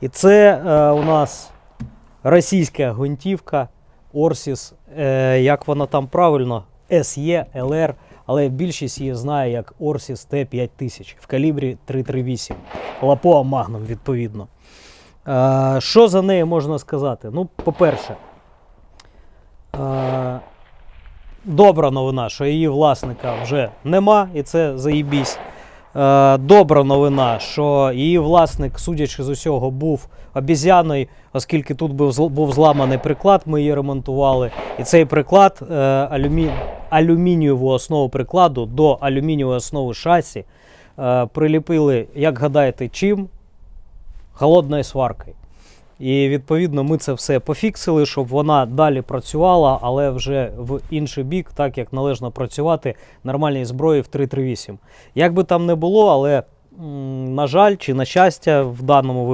І це е, у нас російська гвинтівка Орсіс, е, як вона там правильно, SE, LR, але більшість її знає як Орсіс Т5000 в калібрі 338. Лапоа Магнум, відповідно. Е, що за нею можна сказати? Ну, по-перше, е, добра новина, що її власника вже нема, і це заїбісь. Е, добра новина, що її власник, судячи з усього, був обіз'яний, оскільки тут був, зламаний приклад, ми її ремонтували. І цей приклад е, алюмі... алюмінієву основу прикладу до алюмінієвої основи шасі е, приліпили, як гадаєте, чим? Холодною сваркою. І відповідно ми це все пофіксили, щоб вона далі працювала, але вже в інший бік, так як належно працювати нормальній зброї в 338. Як би там не було, але, на жаль, чи на щастя, в даному випадку.